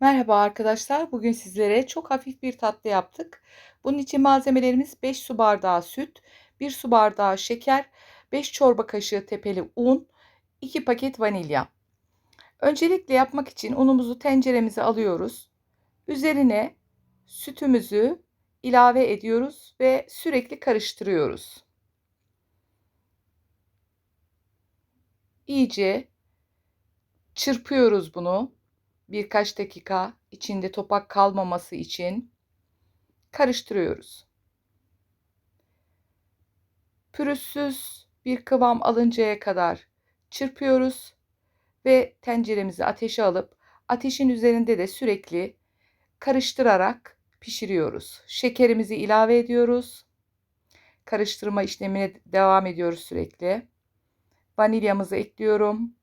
Merhaba arkadaşlar. Bugün sizlere çok hafif bir tatlı yaptık. Bunun için malzemelerimiz 5 su bardağı süt, 1 su bardağı şeker, 5 çorba kaşığı tepeli un, 2 paket vanilya. Öncelikle yapmak için unumuzu tenceremize alıyoruz. Üzerine sütümüzü ilave ediyoruz ve sürekli karıştırıyoruz. İyice çırpıyoruz bunu birkaç dakika içinde topak kalmaması için karıştırıyoruz. Pürüzsüz bir kıvam alıncaya kadar çırpıyoruz ve tenceremizi ateşe alıp ateşin üzerinde de sürekli karıştırarak pişiriyoruz. Şekerimizi ilave ediyoruz. Karıştırma işlemine devam ediyoruz sürekli. Vanilyamızı ekliyorum.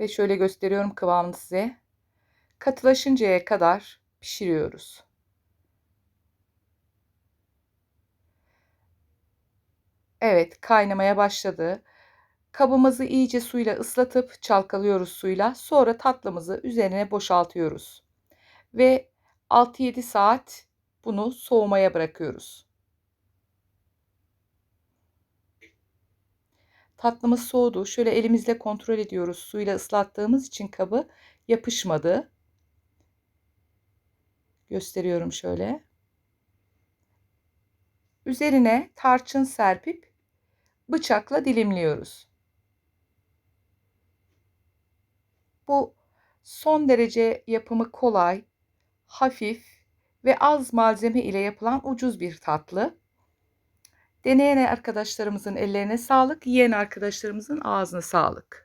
Ve şöyle gösteriyorum kıvamını size. Katılaşıncaya kadar pişiriyoruz. Evet, kaynamaya başladı. Kabımızı iyice suyla ıslatıp çalkalıyoruz suyla. Sonra tatlımızı üzerine boşaltıyoruz. Ve 6-7 saat bunu soğumaya bırakıyoruz. Tatlımız soğudu. Şöyle elimizle kontrol ediyoruz. Suyla ıslattığımız için kabı yapışmadı. Gösteriyorum şöyle. Üzerine tarçın serpip bıçakla dilimliyoruz. Bu son derece yapımı kolay, hafif ve az malzeme ile yapılan ucuz bir tatlı. Deneyen arkadaşlarımızın ellerine sağlık, yiyen arkadaşlarımızın ağzına sağlık.